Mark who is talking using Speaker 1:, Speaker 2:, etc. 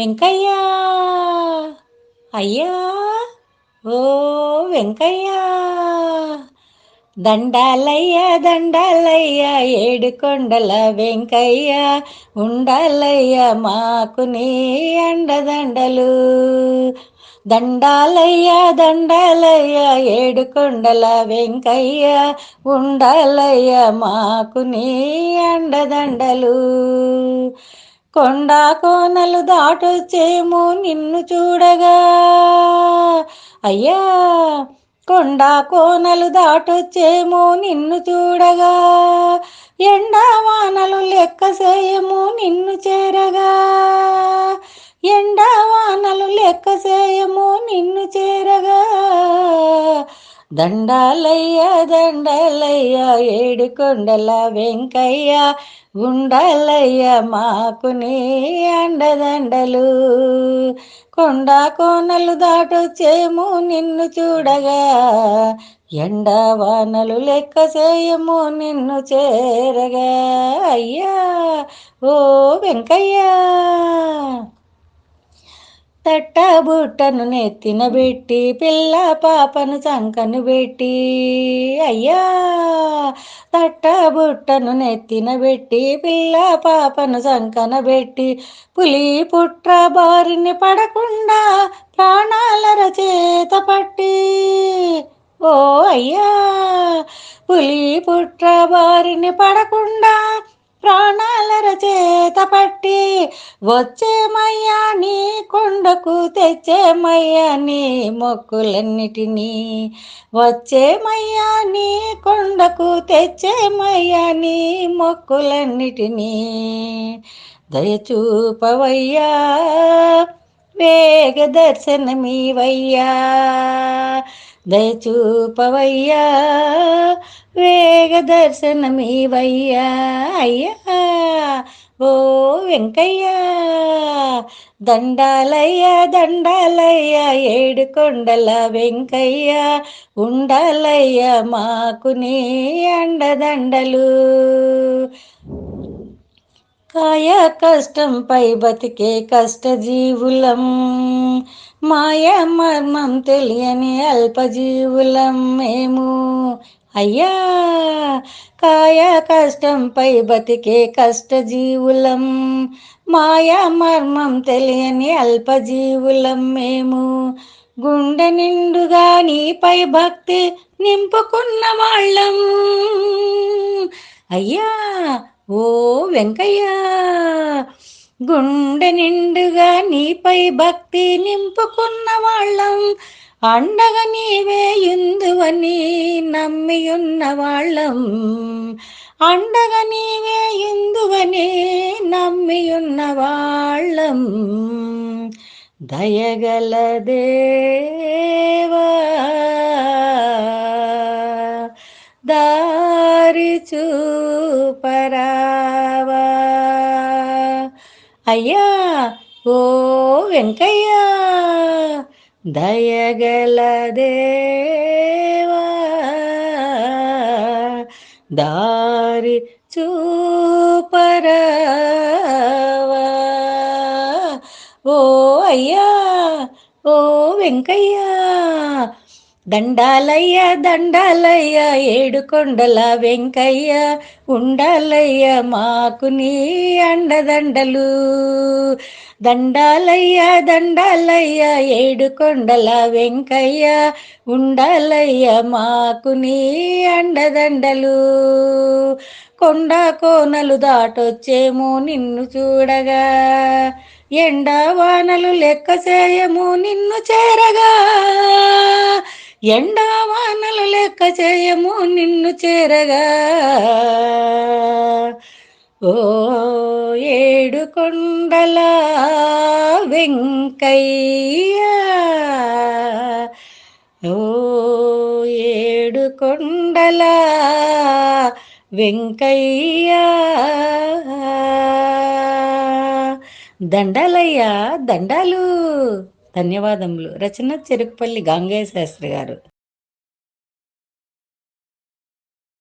Speaker 1: వెంకయ్య! అయ్యా! ఓ వెంకయ్య! దండాలయ్య దండాలయ్య ఏడు కొండల వెంకయ్య ఉండాలయ్య మాకు నీ అండదండలు. దండాలయ్య దండాలయ్య ఏడు కొండల వెంకయ్య ఉండాలయ్య మాకు నీ అండదండలు. కొండ కోనలు దాటొచ్చేమో నిన్ను చూడగా. అయ్యా కొండ కోనలు దాటొచ్చేమో నిన్ను చూడగా. ఎండా వానలు లెక్క చేయము నిన్ను చేరగా. ఎండా వానలు లెక్క చేయము నిన్ను చేరగా. దండాలయ్య దండాలయ్య ఏడు కొండల వెంకయ్య ఉండాలయ్య మాకు నీ అండదండలు. కొండ కోనలు దాటొచ్చేము నిన్ను చూడగా. ఎండ వానలు లెక్క చేయము నిన్ను చేరగా. అయ్యా ఓ వెంకయ్య. తట్టబుట్టను నెత్తిన పెట్టి పిల్ల పాపను చంకను పెట్టి అయ్యా! తట్టబుట్టను నెత్తిన పెట్టి పిల్ల పాపను చంకన పెట్టి పులి పుట్ర బారిని పడకుండా ప్రాణాల చేత పట్టి. ఓ అయ్యా! పులి పుట్ర బారిని పడకుండా ప్రాణాల చేత పట్టి వచ్చేమయ్యా నీ కొండకు తెచ్చేమయ్యా నీ మొక్కులన్నిటినీ. వచ్చేమయ్యా నీ కొండకు తెచ్చేమయ్యా నీ మొక్కులన్నిటినీ. దయచూపవయ్యా వేగ దర్శనమీవయ్యా దయచూపవయ్యా వేగ దర్శనమీవయ్యా అయ్యా ఓ వెంకయ్యా దండాలయ్య దండాలయ్య ఏడు కొండల వెంకయ్య ఉండాలయ్య మాకు నీ అండదండలు. కాయ కష్టంపై బతికే కష్టజీవులం. మాయ మర్మం తెలియని అల్పజీవులం మేము. అయ్యా కాయ కష్టంపై బతికే కష్టజీవులం. మాయ మర్మం తెలియని అల్పజీవులం మేము. గుండె నిండుగా నీపై భక్తి నింపుకున్న వాళ్ళం. అయ్యా ఓ వెంకయ్య గుండె నిండుగా నీపై భక్తి నింపుకున్న వాళ్ళం అండగా నీవే యుందువని నమ్మియున్న వాళ్ళం అండగా నీవే యుందువని నమ్మియున్న వాళ్ళం దయగల దేవా దారి చూపరావా. అయ్యా ఓ వెంకయ్య దయగల దేవా దారి చూపరావా. ఓ అయ్యా ఓ వెంకయ్య దండాలయ్య దండాలయ్య ఏడు కొండల వెంకయ్య ఉండాలయ్య మాకు నీ అండదండలు. దండాలయ్య దండాలయ్య ఏడు కొండల వెంకయ్య ఉండాలయ్య మాకు నీ అండదండలు. కొండ కోనలు దాటొచ్చేమో నిన్ను చూడగా ఎండా వానలు లెక్క చేయము నిన్ను చేరగా. ఎండావానలు లెక్క చేయము నిన్ను చేరగా. ఓ ఏడు కొండల వెంకయ్య. ఓ ఏడు కొండల వెంకయ్య. దండలయ్యా దండలు. ధన్యవాదములు. రచన చెరుకుపల్లి గంగయ్య శాస్త్రి గారు.